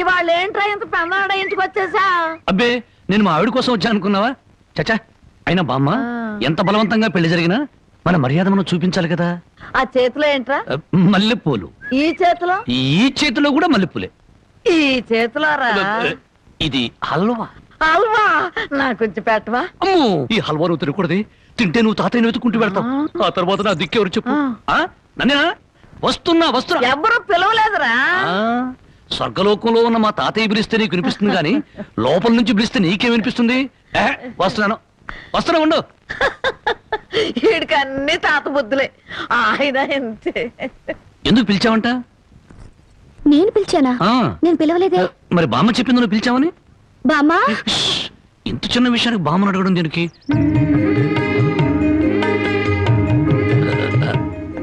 ఇవాళ ఏంట్రా ఇంత పెన్నాడ ఇంటికి వచ్చేసా? అబ్బే నేను మా ఆవిడ కోసం వచ్చా అనుకున్నావా? చచ్చా అయినా బామ్మ. ఎంత బలవంతంగా పెళ్ళి జరిగినా మన మర్యాద మనం చూపించాలి కదా. ఆ చేతిలో ఏంట్రా? మల్లెపూలు. ఈ చేతిలో? ఈ చేతిలో కూడా మల్లెపూలే. ఈ చేతిలో రా. ఇది హల్వా. అల్వా నాకు కొంచెం పెట్టవా? అమ్మో ఈ హల్వా నువ్వు తినకూడదు. తింటే నువ్వు తాతయ్యని వెతుకుంటూ వెళ్తావు. ఆ. తర్వాత నా దిక్కెవరు చెప్పు? నన్నేనా? వస్తున్నా వస్తున్నా. ఎవరు పిలవలేదురా. స్వర్గలోకంలో ఉన్న మా తాతయ్య పిలిస్తే నీకు వినిపిస్తుంది కానీ లోపల నుంచి పిలిస్తే నీకేం వినిపిస్తుంది? ఏ, వస్తున్నాను. వస్తున్నా ఉండు. వీడికి అన్ని తాత బుద్ధులే. ఆయన అంతే. ఎందుకు పిలిచావంట? నేను పిలిచానా? ఆ, నేను పిలవలేదే. మరి బామ్మ చెప్పింది నువ్వు పిలిచావని? బామ్మా? ఇంత చిన్న విషయానికి బామ్మను అడగడం దీనికి.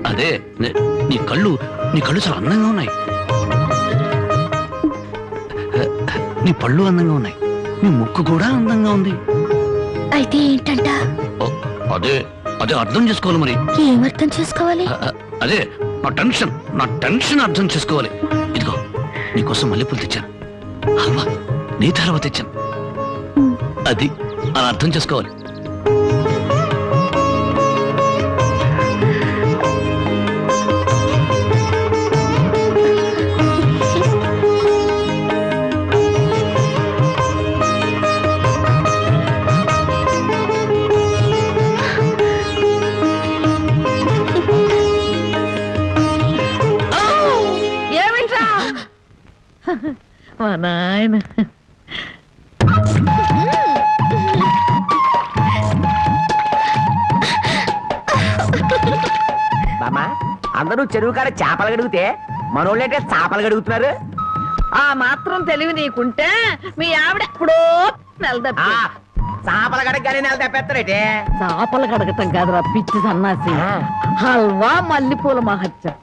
అదే నే- నీ కళ్ళు నీ కళ్ళు చాలా అందంగా ఉన్నాయి. నీ పళ్ళు అందంగా ఉన్నాయి. నీ ముక్కు కూడా అందంగా ఉంది. అయితే ఏంటంట? అదే అదే అర్థం చేసుకోవాలి మరి. ఏమర్థం చేసుకోవాలి? అదే నా టెన్షన్ నా టెన్షన్ అర్థం చేసుకోవాలి. ఇదిగో నీకోసం మల్లెపూలు తెచ్చాను. హల్వా నీ హల్వా తెచ్చాను. అది అలా అర్థం చేసుకోవాలి. మా నాయన. బామ్మా అందరూ చెరువు కాడ చేపలు గడిగితే మనోళ్ళంటే చేపలు గడుగుతున్నారు ఆ మాత్రం తెలివి నీకుంటే మీ ఆవిడ ఎప్పుడో నెలదప్పి చేపల గడగని నెల తెప్పేస్తారేటే? చేపలు కడగటం కాదురా పిచ్చి సన్నాసి. హల్వా మల్లెపూల మహత్యం?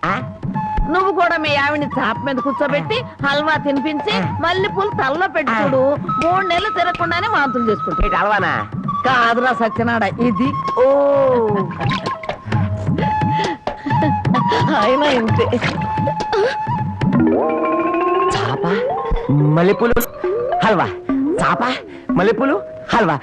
నువ్వు కూడా మీ ఆవిడ్ని చాప మీద కూర్చోబెట్టి హల్వా తినిపించి మల్లెపూలు తలలో పెట్టి చూడు మూడు నెలలు తిరగకుండానే వాంతులు చేసుకుంటా ఏంటి అలవానా కాదురా సత్యనాడ ఇది ఓ ఆయన ఇంతే చాప మల్లెపూలు హల్వా చాప మల్లెపూలు హల్వా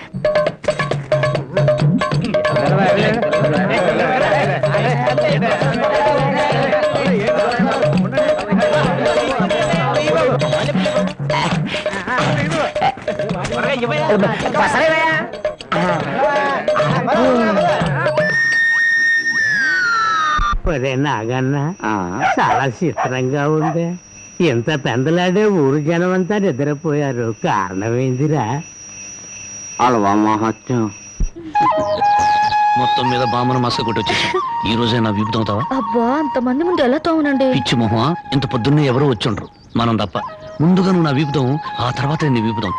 ఒరే నాగన్న చాలా చిత్రంగా ఉంది. ఇంత పెందలాడే ఊరు జనం అంతా నిద్రపోయారు. కారణం ఏందిరా? అలవా మహత్యం మొత్తం మీద బామ్మను మసక కొట్టి వచ్చేసాం ఈ రోజే నా వీపుతం అవుతావా అబ్బా అంతమంది ముందు ఎలా తోమనండి? పిచ్చి మొహం ఇంత పొద్దున్నే ఎవరో వచ్చుండ్రు. మనం తప్ప. ముందుగా నువ్వు నా వీపుతాం ఆ తర్వాత నీ వీపుతాం